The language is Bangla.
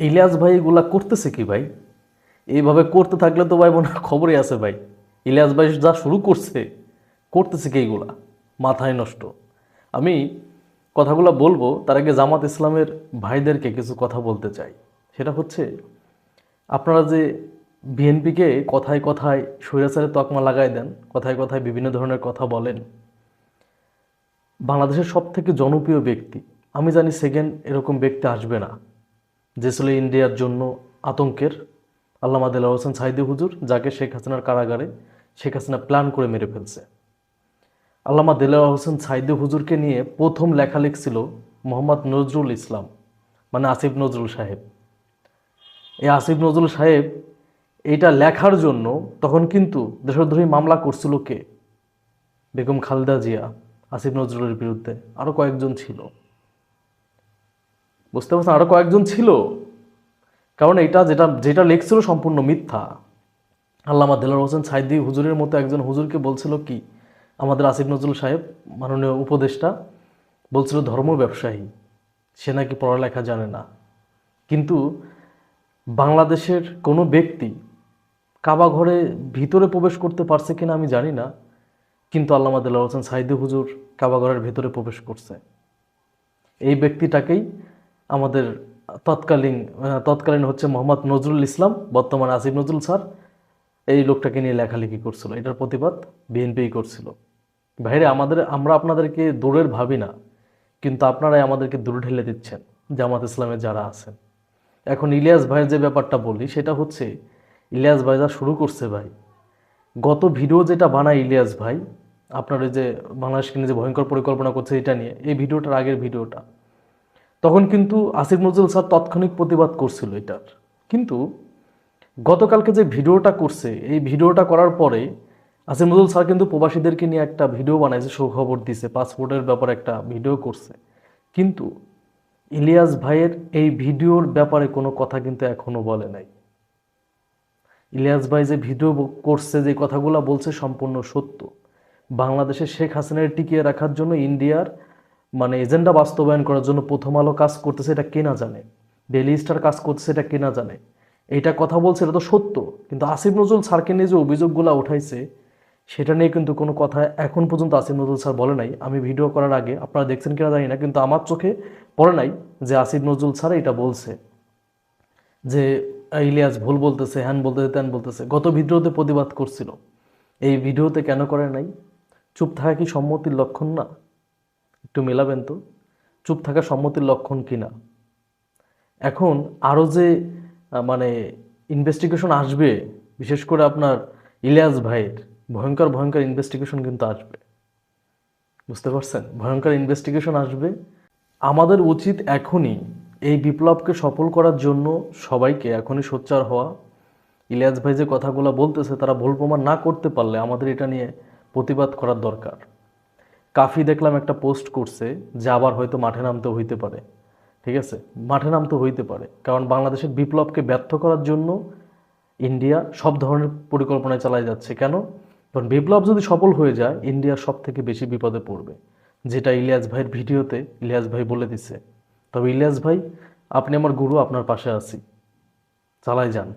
ইলিয়াস ভাই এগুলা করতেছে কি ভাই? এইভাবে করতে থাকলে তো ভাই মনে খবরই আছে ভাই। ইলিয়াস ভাই যা শুরু করছে, করতেছে কি এইগুলা মাথায় নষ্ট। আমি কথাগুলো বলব, তার আগে জামাত ইসলামের ভাইদেরকে কিছু কথা বলতে চাই। সেটা হচ্ছে, আপনারা যে বিএনপিকে কথায় কথায় স্বৈরাচারের তকমা লাগাই দেন, কথায় কথায় বিভিন্ন ধরনের কথা বলেন, বাংলাদেশের সব থেকে জনপ্রিয় ব্যক্তি, আমি জানি সেকেন্ড এরকম ব্যক্তি আসবে না। যে ছিল ইন্ডিয়ার জন্য আতঙ্কের আল্লামা দেলা হোসেন সাইদি হুজুর, যাকে শেখ হাসিনার কারাগারে শেখ হাসিনা প্ল্যান করে মেরে ফেলছে। আল্লামা দেলাওয়ার হোসেন সাইদি হুজুরকে নিয়ে প্রথম লেখা লিখছিল মোহাম্মদ নজরুল ইসলাম মানে আসিফ নজরুল সাহেব। এই আসিফ নজরুল সাহেব এইটা লেখার জন্য তখন কিন্তু দেশদ্রোহী মামলা করছিল কে? বেগম খালেদা জিয়া, আসিফ নজরুলের বিরুদ্ধে। আরও কয়েকজন ছিল। বুঝতে পারছেন? আরও কয়েকজন ছিল। কারণ এটা যেটা যেটা লিখছিল সম্পূর্ণ মিথ্যা। আল্লামা দেলার হোসেন সাইদি হুজুরের মতো একজন হুজুরকে বলছিল কি? আমাদের আসিফ নজরুল সাহেব, মাননীয় উপদেষ্টা, বলছিল ধর্ম ব্যবসায়ী। সে নাকি পড়ালেখা জানে না। কিন্তু বাংলাদেশের কোনো ব্যক্তি কাবা ঘরে ভিতরে প্রবেশ করতে পারছে কিনা আমি জানি না। কিন্তু আল্লামা দেলার হোসেন সাইদি হুজুর কাবা ঘরের ভিতরে প্রবেশ করছে। এই ব্যক্তিটাকেই আমাদের তৎকালীন তৎকালীন হচ্ছে মোহাম্মদ নজরুল ইসলাম, বর্তমানে আসিফ নজরুল স্যার। এই লোকটাকে নিয়ে লেখালেখি করছিল, এটার প্রতিবাদ বিএনপিই করছিল। ভাইরে, আমাদের, আমরা আপনাদেরকে দূরের ভাবি না, কিন্তু আপনারাই আমাদেরকে দূরে ঢেলে দিচ্ছেন, জামাত ইসলামের যারা আছেন। এখন ইলিয়াস ভাইয়ের যে ব্যাপারটা বলি, সেটা হচ্ছে, ইলিয়াস ভাই যা শুরু করছে ভাই, গত ভিডিও যেটা বানায় ইলিয়াস ভাই, আপনার যে বাংলাদেশকে নিয়ে যে ভয়ঙ্কর পরিকল্পনা করছে এটা নিয়ে, এই ভিডিওটার আগের ভিডিওটা তখন কিন্তু আসিফ নজরুল স্যার তাৎক্ষণিক প্রতিবাদ করছিল এটার। কিন্তু গতকালকে যে ভিডিওটা করছে, এই ভিডিওটা করার পরে আসিফ নজরুল স্যার কিন্তু প্রবাসীদেরকে নিয়ে একটা ভিডিও বানাইছে, সুখবর দিছে, পাসপোর্টের ব্যাপারে একটা ভিডিও করছে। কিন্তু ইলিয়াস ভাইয়ের এই ভিডিওর ব্যাপারে কোনো কথা কিন্তু এখনও বলে নাই। ইলিয়াস ভাই যে ভিডিও করছে, যে কথাগুলো বলছে সম্পূর্ণ সত্য। বাংলাদেশে শেখ হাসিনার টিকিয়ে রাখার জন্য ইন্ডিয়ার মানে এজেন্ডা বাস্তবায়ন করার জন্য প্রথম আলো কাজ করতেছে, এটা কে না জানে? ডেলি স্টার কাজ করতেছে, এটা কে না জানে? এটা কথা বলছে, এটা তো সত্য। কিন্তু আসিফ নজরুল স্যারকে নিয়ে যে অভিযোগগুলো উঠাইছে, সেটা নিয়ে কিন্তু কোনো কথা এখন পর্যন্ত আসিফ নজরুল স্যার বলে নাই। আমি ভিডিও করার আগে, আপনারা দেখছেন কিনা জানি না, কিন্তু আমার চোখে পড়ে নাই যে আসিফ নজরুল স্যার এটা বলছে। যে ইলিয়াস ভুল বলতেছে, হ্যান বলতেছে, ত্যান বলতেছে। গত ভিডিওতে প্রতিবাদ করছিল। এই ভিডিওতে কেন করে নাই? চুপ থাকা কি সম্মতির লক্ষণ না? একটু মেলাবেন তো, চুপ থাকা সম্মতির লক্ষণ কি না? এখন আরও যে মানে ইনভেস্টিগেশন আসবে, বিশেষ করে আপনার ইলিয়াস ভাইয়ের, ভয়ঙ্কর ভয়ঙ্কর ইনভেস্টিগেশন কিন্তু আসবে। বুঝতে পারছেন? ভয়ঙ্কর ইনভেস্টিগেশন আসবে। আমাদের উচিত এখনই এই বিপ্লবকে সফল করার জন্য সবাইকে এখনই সোচ্চার হওয়া। ইলিয়াস ভাই যে কথাগুলো বলতেছে, তারা ভুল প্রমাণ না করতে পারলে আমাদের এটা নিয়ে প্রতিবাদ করার দরকার। কাফি দেখলাম একটা পোস্ট করছে যে আবার হয়তো মাঠে নামতে হইতে পারে। ঠিক আছে? মাঠে নামতে হইতে পারে। কারণ বাংলাদেশের বিপ্লবকে ব্যর্থ করার জন্য ইন্ডিয়া সব ধরনের পরিকল্পনায় চালায় যাচ্ছে। কেন? কারণ বিপ্লব যদি সফল হয়ে যায়, ইন্ডিয়া সব থেকে বেশি বিপদে পড়বে। যেটা ইলিয়াস ভাইয়ের ভিডিওতে ইলিয়াস ভাই বলে দিছে। তবে ইলিয়াস ভাই, আপনি আমার গুরু, আপনার পাশে আছি। চালাই যান।